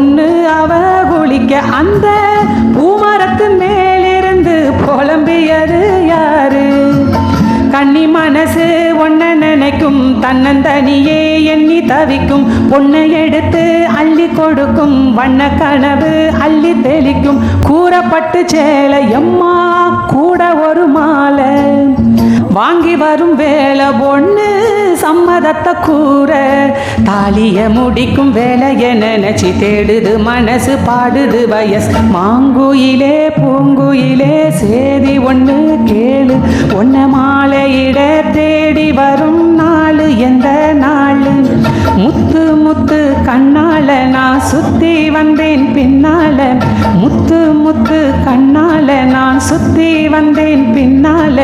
பொண்ணு அவ குளிக்க அந்த பூமரத்து மேலிருந்து புலம்பியது யாரு? கண்ணி மனசு ஒன்ன நினைக்கும் தன்னந்தனியே எண்ணி தவிக்கும் பொண்ணை எடுத்து அள்ளி கொடுக்கும் வண்ண கனவு அள்ளி தெளிக்கும் கூறப்பட்டு சேலை எம்மா கூட ஒரு மாலை. வாங்கி வரும் வேலை பொண்ணு சம்மதத்தை கூற தாலிய முடிக்கும் வேலை என நினைச்சி தேடுது மனசு பாடுது வயசு. மாங்குயிலே பூங்குயிலே சேதி ஒன்று கேளு. ஒன்ன மாலையிட தேடி வரும் நாள் எந்த நாள்? முத்து முத்து கண்ணால நான் சுத்தி வந்தேன் பின்னால. முத்து முத்து கண்ணால நான் சுத்தி வந்தேன் பின்னால.